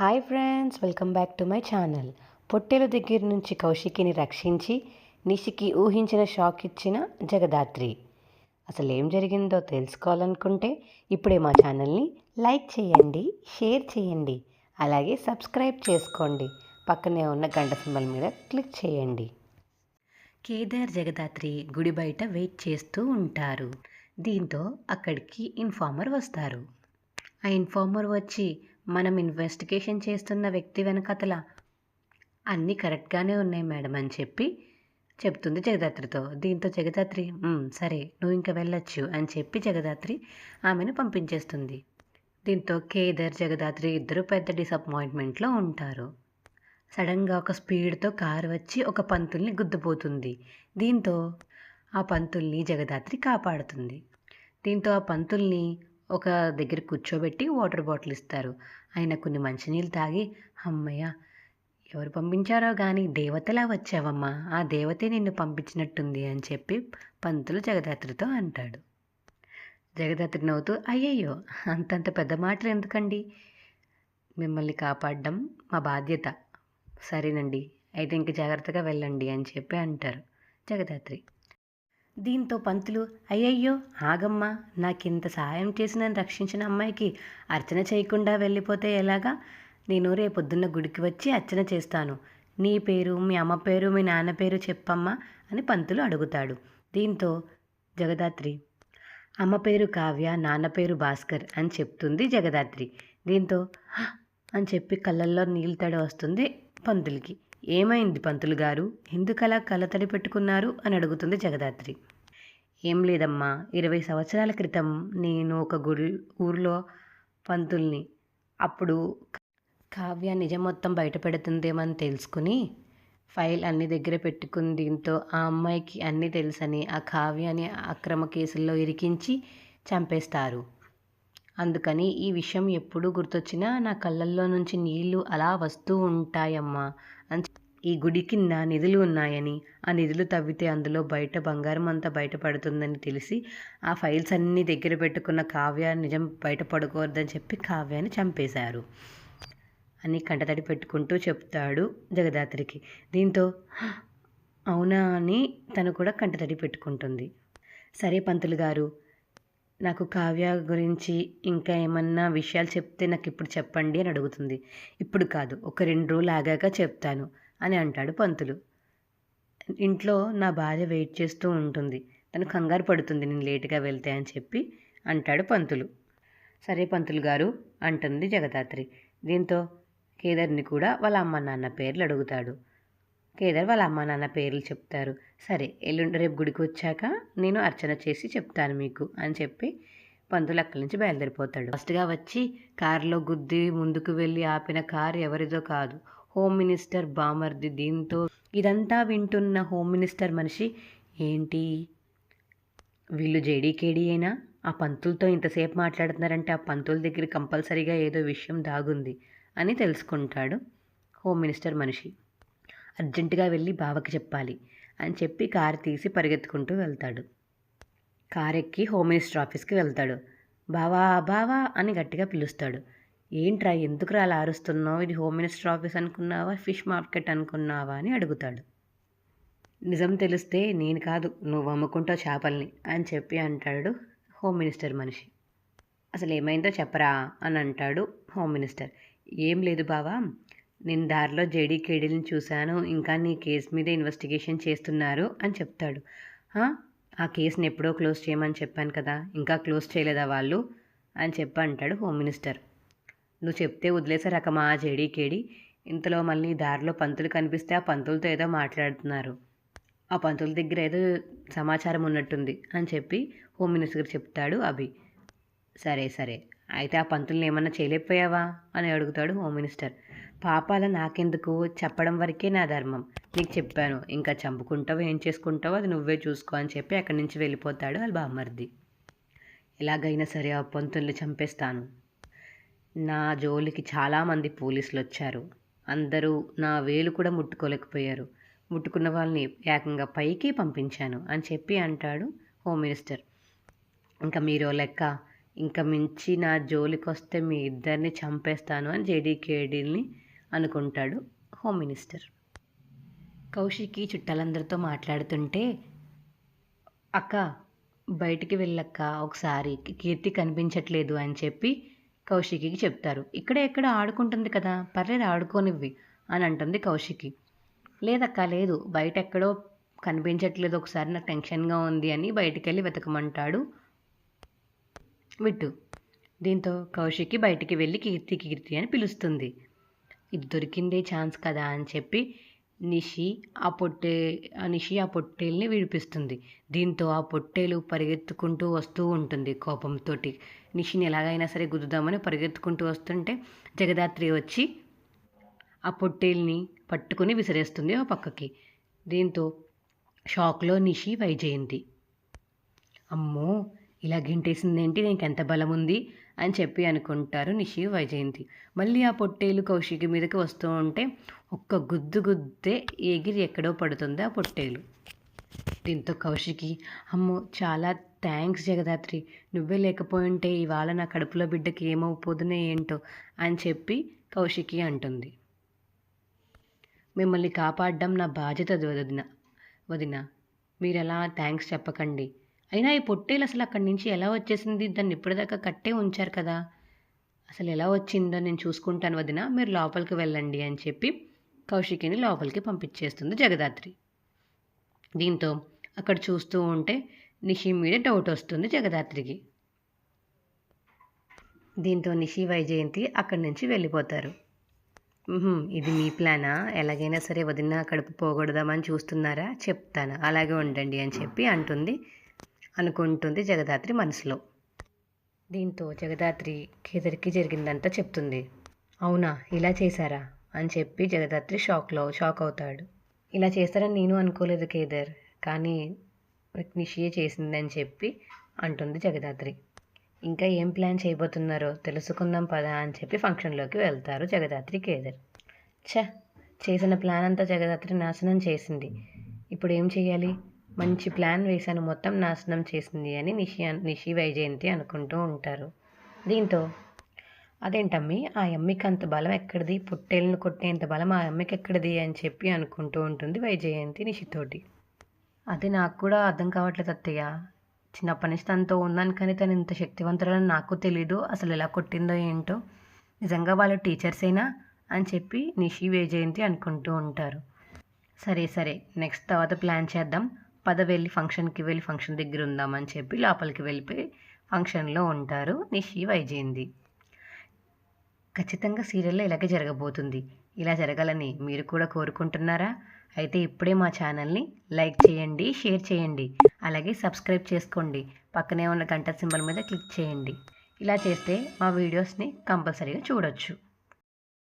Hi friends welcome back to my channel. పొట్టెల దగ్గర నుంచి కౌశికిని రక్షించి నిషికి ఊహించిన షాక్ ఇచ్చిన జగదాత్రి. అసలు ఏం జరిగిందో తెలుసుకోవాలనుకుంటే ఇప్పుడే మా ఛానల్ని లైక్ చేయండి షేర్ చేయండి అలాగే సబ్స్క్రైబ్ చేసుకోండి. పక్కనే ఉన్న గంట సింబల్ మీద క్లిక్ చేయండి. కేదార్ జగదాత్రి గుడి బయట వెయిట్ చేస్తూ ఉంటారు. దీంతో అక్కడికి ఇన్ఫార్మర్ వస్తారు. ఆ ఇన్ఫార్మర్ వచ్చి మనం ఇన్వెస్టిగేషన్ చేస్తున్న వ్యక్తి వెనకతల అన్నీ కరెక్ట్గానే ఉన్నాయి మేడం అని చెప్పి చెప్తుంది జగదాత్రితో. దీంతో జగదాత్రి సరే నువ్వు ఇంకా వెళ్ళొచ్చు అని చెప్పి జగదాత్రి ఆమెను పంపించేస్తుంది. దీంతో కేదర్ జగదాత్రి ఇద్దరు పెద్ద డిసప్పాయింట్మెంట్లో ఉంటారు. సడన్గా ఒక స్పీడ్తో కారు వచ్చి ఒక పంతుల్ని గుద్దుపోతుంది. దీంతో ఆ పంతుల్ని జగదాత్రి కాపాడుతుంది. దీంతో ఆ పంతుల్ని ఒక దగ్గర కూర్చోబెట్టి వాటర్ బాటిల్ ఇస్తారు. ఆయన కొన్ని మంచినీళ్ళు తాగి అమ్మయ్య ఎవరు పంపించారో కానీ దేవతలా వచ్చావమ్మా ఆ దేవతే నిన్ను పంపించినట్టుంది అని చెప్పి పంతులు జగదాత్రితో అంటాడు. జగదాత్రి నవ్వుతూ అయ్యయ్యో అంతంత పెద్ద మాటలు ఎందుకండి? మిమ్మల్ని కాపాడడం మా బాధ్యత. సరేనండి అయితే ఇంక జాగ్రత్తగా వెళ్ళండి అని చెప్పి అంటారు జగదాత్రి. దీంతో పంతులు అయ్యయ్యో ఆగమ్మా నాకింత సహాయం చేసి నన్ను రక్షించిన అమ్మాయికి అర్చన చేయకుండా వెళ్ళిపోతే ఎలాగా? నేను రేపొద్దున్న గుడికి వచ్చి అర్చన చేస్తాను. నీ పేరు మీ అమ్మ పేరు మీ నాన్న పేరు చెప్పమ్మా అని పంతులు అడుగుతాడు. దీంతో జగదాత్రి అమ్మ పేరు కావ్య నాన్న పేరు భాస్కర్ అని చెప్తుంది జగదాత్రి. దీంతో అని చెప్పి కళ్ళల్లో నీళ్ళు తడి వస్తుంది పంతులకి. ఏమైంది పంతులు గారు? ఎందుకలా కళ్ళతడి పెట్టుకున్నారు? అని అడుగుతుంది జగదాత్రి. ఏం లేదమ్మా ఇరవై సంవత్సరాల క్రితం నేను ఒక గుడి ఊర్లో పంతుల్ని అప్పుడు కావ్య నిజం మొత్తం బయట పెడుతుందేమని తెలుసుకుని ఫైల్ అన్ని దగ్గర పెట్టుకుని దీంతో ఆ అమ్మాయికి అన్నీ తెలుసని ఆ కావ్యాన్ని అక్రమ కేసుల్లో ఇరికించి చంపేస్తారు. అందుకని ఈ విషయం ఎప్పుడు గుర్తొచ్చినా నా కళ్ళల్లో నుంచి నీళ్ళు అలా వస్తూ ఉంటాయమ్మా ఈ గుడి కింద నిధులు ఉన్నాయని ఆ నిధులు తవ్వితే అందులో బయట బంగారం అంతా బయటపడుతుందని తెలిసి ఆ ఫైల్స్ అన్నీ దగ్గర పెట్టుకున్న కావ్య నిజం బయటపడకూడదని చెప్పి కావ్యాన్ని చంపేశారు. అని కంటతడి పెట్టుకుంటూ చెప్తాడు జగదాత్రికి. దీంతో అవునా అని తను కూడా కంటతడి పెట్టుకుంటుంది. సరే పంతులు గారు నాకు కావ్య గురించి ఇంకా ఏమన్నా విషయాలు చెప్తే నాకు ఇప్పుడు చెప్పండి అని అడుగుతుంది. ఇప్పుడు కాదు ఒక రెండు రోజులు ఆగాక చెప్తాను. అని అంటాడు పంతులు. ఇంట్లో నా భార్య వెయిట్ చేస్తూ ఉంటుంది. తను కంగారు పడుతుంది నేను లేటుగా వెళ్తే అని చెప్పి అంటాడు పంతులు. సరే పంతులు గారు అంటుంది జగదాత్రి. దీంతో కేదార్ని కూడా వాళ్ళ అమ్మ నాన్న పేర్లు అడుగుతాడు. కేదార్ వాళ్ళ అమ్మ నాన్న పేర్లు చెప్తారు. సరే ఎల్లుండి రేపు గుడికి వచ్చాక నేను అర్చన చేసి చెప్తాను మీకు అని చెప్పి పంతులు అక్కడి నుంచి బయలుదేరిపోతాడు. ఫస్ట్గా వచ్చి కారులో గుద్ది ముందుకు వెళ్ళి ఆపిన కారు ఎవరిదో కాదు. హోమ్ మినిస్టర్ బామర్ది దీంతో ఇదంతా వింటున్న హోమ్ మినిస్టర్ మనిషి ఏంటి? వీళ్ళు జేడీకేడీ అయినా ఆ పంతులతో ఇంతసేపు మాట్లాడుతున్నారంటే ఆ పంతుల దగ్గర కంపల్సరీగా ఏదో విషయం దాగుంది అని తెలుసుకుంటాడు హోమ్ మినిస్టర్ మనిషి. అర్జెంటుగా వెళ్ళి బావకి చెప్పాలి అని చెప్పి కారు తీసి పరిగెత్తుకుంటూ వెళ్తాడు. కార్ ఎక్కి హోమ్ మినిస్టర్ ఆఫీస్కి వెళ్తాడు. బావా బావా అని గట్టిగా పిలుస్తాడు. ఏంట్రా ఎందుకురా అలా అరుస్తున్నావు? ఇది హోమ్ మినిస్టర్ ఆఫీస్ అనుకున్నావా? ఫిష్ మార్కెట్ అనుకున్నావా? అని అడుగుతాడు. నిజం తెలిస్తే నేను కాదు నువ్వు అమ్ముకుంటావు చేపల్ని అని చెప్పి అంటాడు హోమ్ మినిస్టర్ మనిషి. అసలు ఏమైందో చెప్పరా అని అంటాడు హోమ్ మినిస్టర్. ఏం లేదు బావా నేను దారిలో జేడీ కేడీని చూశాను ఇంకా నీ కేసు మీద ఇన్వెస్టిగేషన్ చేస్తున్నారు అని చెప్తాడు. "ఆ? ఆ కేసుని ఎప్పుడో క్లోజ్ చేయమని చెప్పాను కదా ఇంకా క్లోజ్ చేయలేదా వాళ్ళు? అని చెప్పి అంటాడు హోమ్ మినిస్టర్. నువ్వు చెప్తే వదిలేసే రకమా జేడీ ఇంతలో మళ్ళీ దారిలో పంతులు కనిపిస్తే ఆ పంతులతో ఏదో మాట్లాడుతున్నారు. ఆ పంతుల దగ్గర ఏదో సమాచారం ఉన్నట్టుంది అని చెప్పి హోమ్ మినిస్టర్ చెప్తాడు అభి. సరే సరే. అయితే ఆ పంతుల్ని ఏమన్నా చేయలేకపోయావా? అని అడుగుతాడు హోమ్ మినిస్టర్. పాపాల నాకెందుకు? చెప్పడం వరకే నా ధర్మం. నీకు చెప్పాను. ఇంకా చంపుకుంటావో? ఏం చేసుకుంటావో? అది నువ్వే చూసుకో అని చెప్పి అక్కడి నుంచి వెళ్ళిపోతాడు వాళ్ళ బామ్మర్ది ఎలాగైనా సరే ఆ పంతుల్ని చంపేస్తాను. నా జోలికి చాలామంది పోలీసులు వచ్చారు అందరూ నా వేలు కూడా ముట్టుకోలేకపోయారు. ముట్టుకున్న వాళ్ళని ఏకంగా పైకి పంపించాను అని చెప్పి అంటాడు హోమ్ మినిస్టర్. ఇంకా మీరు లెక్క ఇంకా మించి నా జోలికి వస్తే మీ ఇద్దరిని చంపేస్తాను అని జేడీకేడీని అనుకుంటాడు హోమ్ మినిస్టర్. కౌశికి చుట్టాలందరితో మాట్లాడుతుంటే అక్క బయటికి వెళ్ళక్క ఒకసారి కీర్తి కనిపించట్లేదు అని చెప్పి కౌశికికి చెప్తారు. ఇక్కడ ఎక్కడ ఆడుకుంటుంది కదా పర్లేదు ఆడుకోనివ్వి అని అంటుంది కౌశికి. లేదక్క లేదు. బయట ఎక్కడో కనిపించట్లేదు. ఒకసారి నాకు టెన్షన్గా ఉంది అని బయటికి వెళ్ళి వెతకమంటాడు విట్టు. దీంతో కౌశికి బయటికి వెళ్ళి కీర్తి కీర్తి అని పిలుస్తుంది. ఇది దొరికిందే ఛాన్స్ కదా అని చెప్పి నిషి ఆ పొట్టే ఆ నిషి ఆ పొట్టేల్ని విడిపిస్తుంది. దీంతో ఆ పొట్టేలు పరిగెత్తుకుంటూ వస్తూ ఉంటుంది కోపంతో నిషిని ఎలాగైనా సరే గుద్దుదామని పరిగెత్తుకుంటూ వస్తుంటే జగదాత్రి వచ్చి ఆ పొట్టేల్ని పట్టుకుని విసిరేస్తుంది ఆ పక్కకి. దీంతో షాక్లో నిషి వైజయంతి. అమ్మో! ఇలా గింటేసిందేంటి? దీనికి ఎంత బలం ఉంది అని చెప్పి అనుకుంటారు నిషి వైజయంతి. మళ్ళీ ఆ పొట్టేలు కౌశికి మీదకి వస్తూ ఉంటే ఒక్క గుద్దు గుద్దే ఎగిరి ఎక్కడో పడుతుంది ఆ పొట్టేలు. దీంతో కౌశికి అమ్మో చాలా థ్యాంక్స్ జగదాత్రి. నువ్వే లేకపోయింటే ఇవాళ నా కడుపులో బిడ్డకి ఏమవుపోదునే ఏంటో? అని చెప్పి కౌశికి అంటుంది. మిమ్మల్ని కాపాడడం నా బాధ్యత వదిన వదిన. మీరు ఎలా థ్యాంక్స్ చెప్పకండి. అయినా ఈ పొట్టేలు అసలు అక్కడి నుంచి ఎలా వచ్చేసింది? దాన్ని ఇప్పటిదాకా కట్టే ఉంచారు కదా. అసలు ఎలా వచ్చిందో నేను చూసుకుంటాను వదిన. మీరు లోపలికి వెళ్ళండి అని చెప్పి కౌశికిని లోపలికి పంపించేస్తుంది జగదాత్రి. దీంతో అక్కడ చూస్తూ ఉంటే నిషి మీద డౌట్ వస్తుంది జగదాత్రికి. దీంతో నిషి వైజయంతి అక్కడి నుంచి వెళ్ళిపోతారు. ఇది మీ ప్లానా? ఎలాగైనా సరే వదిన కడుపు పోగొడదామని చూస్తున్నారా? చెప్తాను. అలాగే ఉండండి అని చెప్పి అంటుంది అనుకుంటుంది జగదాత్రి మనసులో. దీంతో జగదాత్రి కేదరికి జరిగిందంతా చెప్తుంది. అవునా ఇలా చేశారా? అని చెప్పి జగదాత్రి షాక్లో షాక్ అవుతాడు ఇలా చేస్తారని నేను అనుకోలేదు కేదర్ కానీ నిషియే చేసిందని చెప్పి అంటుంది జగదాత్రి. ఇంకా ఏం ప్లాన్ చేయబోతున్నారో తెలుసుకుందాం పదా అని చెప్పి ఫంక్షన్లోకి వెళ్తారు జగదాత్రి కేదర్. ఛ చేసిన ప్లాన్ అంతా జగదాత్రి నాశనం చేసింది. ఇప్పుడు ఏం చేయాలి? మంచి ప్లాన్ వేశాను. మొత్తం నాశనం చేసింది అని నిషి నిషి వైజయంతి అనుకుంటూ ఉంటారు. దీంతో అదేంటమ్మి? ఆ అమ్మికి అంత బలం ఎక్కడిది? పుట్టేళ్ళను కొట్టేంత బలం ఆ అమ్మికి ఎక్కడిది? అని చెప్పి అనుకుంటూ ఉంటుంది వైజయంతి నిషితోటి. అది నాకు కూడా అర్థం కావట్లేదు అత్తయ్య. చిన్నప్పటి నుంచి తనతో ఉన్నాను కానీ తను ఇంత శక్తివంతులని నాకు తెలీదు. అసలు ఎలా కొట్టిందో ఏంటో. నిజంగా వాళ్ళు టీచర్సేనా అని చెప్పి నిషి వైజయంతి అనుకుంటూ ఉంటారు. సరే సరే. నెక్స్ట్ తర్వాత ప్లాన్ చేద్దాం. పద వెళ్ళి ఫంక్షన్కి వెళ్ళి ఫంక్షన్ దగ్గర ఉందామని చెప్పి లోపలికి వెళ్ళిపోయి ఫంక్షన్లో ఉంటారు నిషి వైజయంతి. ఖచ్చితంగా సీరియల్లో ఇలాగే జరగబోతుంది. ఇలా జరగాలని మీరు కూడా కోరుకుంటున్నారా? అయితే ఇప్పుడే మా ఛానల్ని లైక్ చేయండి షేర్ చేయండి. అలాగే సబ్స్క్రైబ్ చేసుకోండి. పక్కనే ఉన్న గంట సింబల్ మీద క్లిక్ చేయండి. ఇలా చేస్తే మా వీడియోస్ని కంపల్సరీగా చూడొచ్చు.